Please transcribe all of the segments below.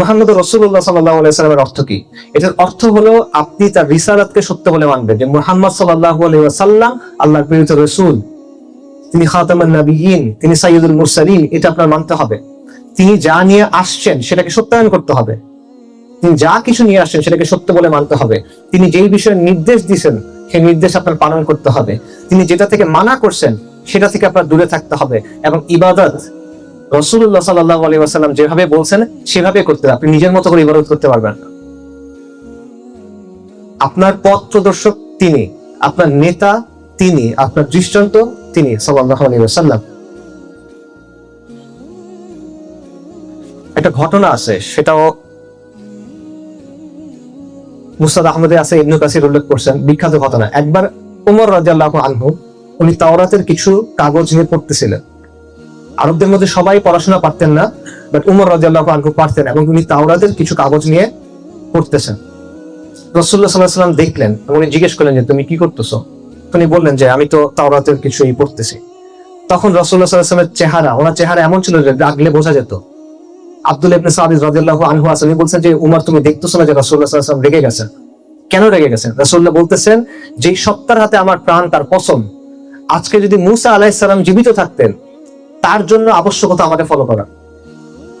মোহাম্মদ রসুল্লাহ সাল্লামের অর্থ কি? এটার অর্থ হলো আপনি তার রিসালাতকে সত্য বলে মানবেন। যে মোহাম্মদ সাল্লাহ সাল্লাম আল্লাহর প্রেরিত রসুল, তিনি খাতামান তিনি সাইয়দুল মুরসালিন, এটা আপনার মানতে হবে। তিনি যা নিয়ে আসছেন সেটাকে সত্যায়ন করতে হবে। তিনি যা কিছু নিয়ে আসছেন সেটাকে সত্য বলে মানতে হবে। তিনি যেই বিষয়ে নির্দেশ দিয়েছেন সেই নির্দেশ আপনার পালন করতে হবে। তিনি যেটা থেকে মানা করছেন, সেটা থেকে আপনার দূরে থাকতে হবে। এবং ইবাদত রসুল্লাহ সাল্লাহ আলী ওয়াসাল্লাম যেভাবে বলছেন, সেভাবে করতে আপনি নিজের মতো করে ইবাদত করতে পারবেন না। আপনার পথ প্রদর্শক তিনি, আপনার নেতা তিনি, আপনার দৃষ্টান্ত তিনি সাল্লাহ আলী ওয়াসাল্লাম। একটা ঘটনা আছে, সেটাও মুস্তাদ আহমদে আছে, ইবনু কাসির উল্লেখ করছেন, বিখ্যাত ঘটনা। একবার উমর রাজিয়াল্লাহ আনহু, উনি তাওরাতের কিছু কাগজ নিয়ে পড়তেছিলেন। আরবদের মধ্যে সবাই পড়াশোনা পারতেন না বাট উমর রাজিয়াল্লাহ আনহু পারতেন এবং উনি তাওরাতের কিছু কাগজ নিয়ে পড়তেছেন। রসুল্লাহ সাল্লাহ সাল্লাম দেখলেন, এবং উনি জিজ্ঞেস করলেন যে, তুমি কি করতেছো? উনি বললেন যে, আমি তো তাওরাতের কিছুই পড়তেছি। তখন রসুল্লাহ সাল্লাহ সাল্লামের চেহারা, ওনার চেহারা এমন ছিল যে, রাগলে বোঝা যেত। আব্দুল ইবনে সাদিদ রাদিয়াল্লাহু আনহু আসলে বলছেন যে, উমর, তুমি দেখতেছো না যে রাসূলুল্লাহ সাল্লাল্লাহু আলাইহি রেগে গেছেন? কেন রেগে গেছেন? রাসূলুল্লাহ বলতেছেন যে সত্তার হাতে আমার প্রাণ, তার পছন্দ। আজকে যদি মুসা আলাইহিস সালাম জীবিত থাকতেন তার জন্য আবশ্যকতা আমাকে ফলো করা।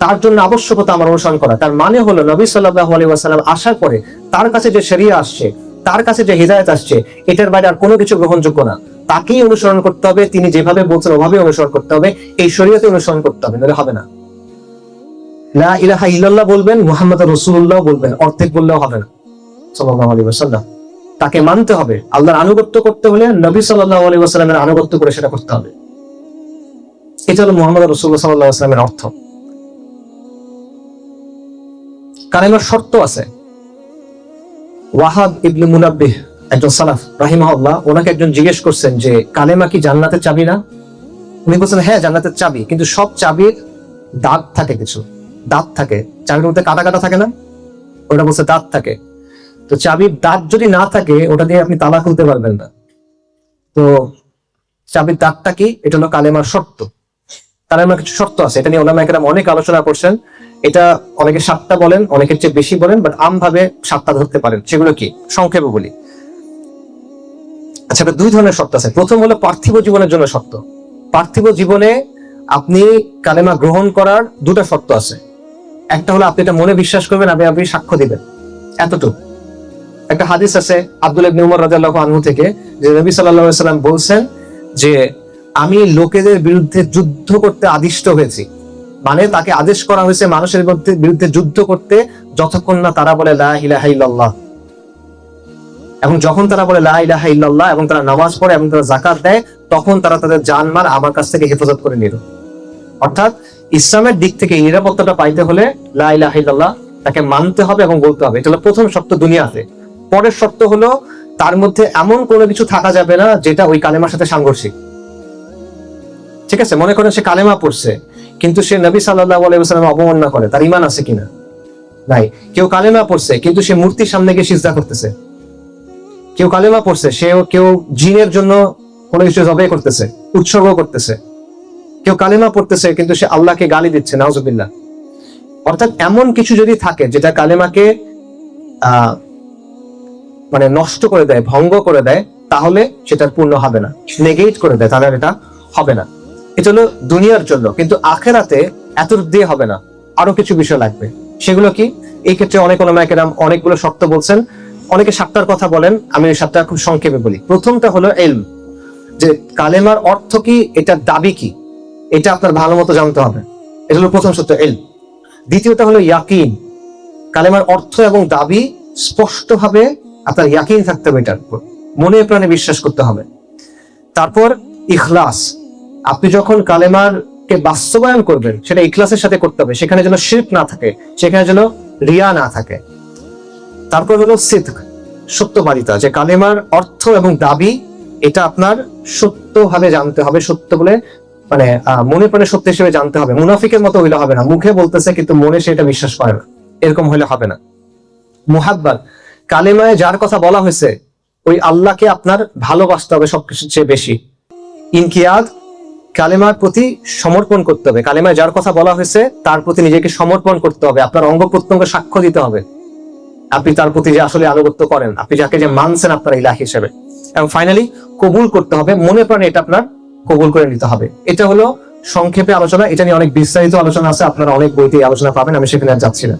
তার জন্য আবশ্যকতা আমার অনুসরণ করা। তার মানে হলো নবী আলাইহি ওয়াসাল্লাম আসার পরে তার কাছে যে শরিয়া আসছে, তার কাছে যে হিদায়াত আসছে, এটার বাইরে আর কোনো কিছু গ্রহণযোগ্য না। তাকেই অনুসরণ করতে হবে, তিনি যেভাবে বলছেন ওভাবে অনুসরণ করতে হবে, এই শরীয়তে অনুসরণ করতে হবে নাহলে হবে না। লা ইলাহা ইল্লাল্লাহ বলবেন, মুহাম্মদ রাসূলুল্লাহ বলবেন, অর্ধেক বললেও হবে না। সাল্লাল্লাহু আলাইহি ওয়াসাল্লাম। তাকে মানতে হবে। আল্লাহর আনুগত্য করতে হলে নবী সাল্লাল্লাহু আলাইহি ওয়াসাল্লামের আনুগত্য করে সেটা করতে হবে। এটা হলো মুহাম্মদ রাসূলুল্লাহ সাল্লাল্লাহু আলাইহি ওয়াসাল্লামের অর্থ। কালেমার শর্ত আছে। ওয়াহাব ইবনে মুনাব্বিহ, একজন সালাফ, রাহিমাহুল্লাহ, ওনাকে একজন জিজ্ঞেস করছেন যে, কালেমা কি জান্নাতের চাবি না? উনি বলছেন হ্যাঁ জান্নাতের চাবি, কিন্তু সব চাবির দাঁত থাকে কিছু। দাঁত থাকে। চাবির মধ্যে কাটা কাটা থাকে না? ওটা বলছে দাঁত থাকে। তো চাবির দাঁত যদি না থাকে, ওটা দিয়ে আপনি তালা খুলতে পারবেন না। তো চাবির দাঁতটা কি? এটা হলো কালেমার শর্ত। কালেমার কিছু শর্ত আছে। এটা নিয়ে ওলামা একরাম অনেক আলোচনা করছেন। এটা অনেকে সাতটা বলেন, অনেকের চেয়ে বেশি বলেন বাট আমভাবে সাতটা ধরতে পারেন। সেগুলো কি? সংক্ষেপে বলি। আচ্ছা দুই ধরনের শর্ত আছে। প্রথম হলো পার্থিব জীবনের জন্য শর্ত। পার্থিব জীবনে আপনি কালেমা গ্রহণ করার দুটো শর্ত আছে। একটা হলো আপনি এটা মনে বিশ্বাস করবেন, আপনি আপনি সাক্ষ্য দিবেন। এতটুকু। একটা হাদিস আছে আব্দুল ইবনে উমর রাদিয়াল্লাহু আনহু থেকে, যে নবী সাল্লাল্লাহু আলাইহি সাল্লাম বলছেন যে আমি লোকেদের বিরুদ্ধে যুদ্ধ করতে আদিষ্ট হয়েছি। মানে তাকে আদেশ করা হয়েছে মানুষের বিরুদ্ধে যুদ্ধ করতে, যতক্ষণ না তারা বলে লা ইলাহা ইল্লাল্লাহ। এবং যখন তারা বলে লা ইলাহা ইল্লাল্লাহ এবং তারা নামাজ পড়ে এবং তারা জাকাত দেয়, তখন তারা তাদের জানমাল আমার কাছ থেকে হেফাজত করে নিল। অর্থাৎ ইসলামের দিক থেকে নিরাপত্তাটা পাইতে হলে লা ইলাহা ইল্লাল্লাহ তাকে মানতে হবে এবং বলতে হবে। এটা হলো প্রথম শর্ত দুনিয়াতে। পরের শর্ত হলো তার মধ্যে এমন কোনো কিছু থাকা যাবে না যেটা ওই কালেমার সাথে সাংঘর্ষিক। ঠিক আছে, মনে করেন সে কালেমা পড়ছে, কিন্তু সে নবী সাল্লাহ অবমাননা করে, তার ইমান আছে কিনা? নাই কেউ কালেমা পড়ছে, কিন্তু সে মূর্তির সামনে গিয়ে সিজদা করতেছে। কেউ কালেমা পড়ছে সে কেউ জিনের জন্য কোনো কিছু জবে করতেছে, উৎসর্গ করতেছে। কেউ কালেমা পড়তেছে, কিন্তু সে আল্লাহকে গালি দিচ্ছে, নাউজুবিল্লাহ। অর্থাৎ এমন কিছু যদি থাকে, যেটা কালেমাকে মানে নষ্ট করে দেয়, ভঙ্গ করে দেয়, তাহলে সেটার পূর্ণ হবে না, নেগেট করে দেয়, তাহলে এটা হবে না। এটা হলো দুনিয়ার জন্য, কিন্তু আখেরাতে এত দিয়ে হবে না। আরও কিছু বিষয় লাগবে। সেগুলো কি? এই ক্ষেত্রে অনেক ওলামাকেরাম অনেকগুলো শর্ত বলছেন। অনেকে সাতটার কথা বলেন, আমি ওই সাতটা খুব সংক্ষেপে বলি। প্রথমটা হলো এলম, যে কালেমার অর্থ কি এটার দাবি কি? এটা আপনার ভালো মতো জানতে হবে। এটা হলো প্রথম সত্য এলম। দ্বিতীয়টা হলো ইয়াকিন। কালেমার অর্থ এবং দাবি স্পষ্টভাবে আপনার ইয়াকিন থাকতে হবে এটার উপর। মনে প্রাণে বিশ্বাস করতে হবে। তারপর ইখলাস। আপনি যখন কালেমার কে বাস্তবায়ন করবেন, সেটা ইখলাসের সাথে করতে হবে, সেখানে যেন শিল্প না থাকে, সেখানে যেন রিয়া না থাকে। তারপর হলো সিদ্ধ সত্যবাদিতা, যে কালেমার অর্থ এবং দাবি, এটা আপনার সত্যভাবে জানতে হবে, সত্য বলে মানে মনে প্রাণে সত্য হিসেবে জানতে হবে। মুনাফিকের মতো হইলে হবে না, মুখে বলতেছে কিন্তু মনে সেটা বিশ্বাস করে না, এরকম হইলে হবে না। মুহাব্বাত, কালেমায় যার কথা বলা হয়েছে, ওই আল্লাহকে আপনার ভালোবাসতে হবে সবকিছুর চেয়ে বেশি। ইনকিয়াদ কালেমার প্রতি সমর্পণ করতে হবে। কালেমায় যার কথা বলা হয়েছে, তার প্রতি নিজেকে সমর্পণ করতে হবে। আপনার অঙ্গ প্রত্যঙ্গ সাক্ষ্য দিতে হবে। আপনি তার প্রতি যে আসলে আনুগত্য করেন, আপনি যাকে যে মানছেন আপনার ইলাহ হিসেবে। এবং ফাইনালি কবুল করতে হবে, মনে প্রাণে এটা আপনার কবুল করে নিতে হবে। এটা হলো সংক্ষেপে আলোচনা, এটা নিয়ে অনেক বিস্তারিত আলোচনা আছে, আপনারা অনেক বইতে আলোচনা পাবেন, আমি সেখানে যাচ্ছি না।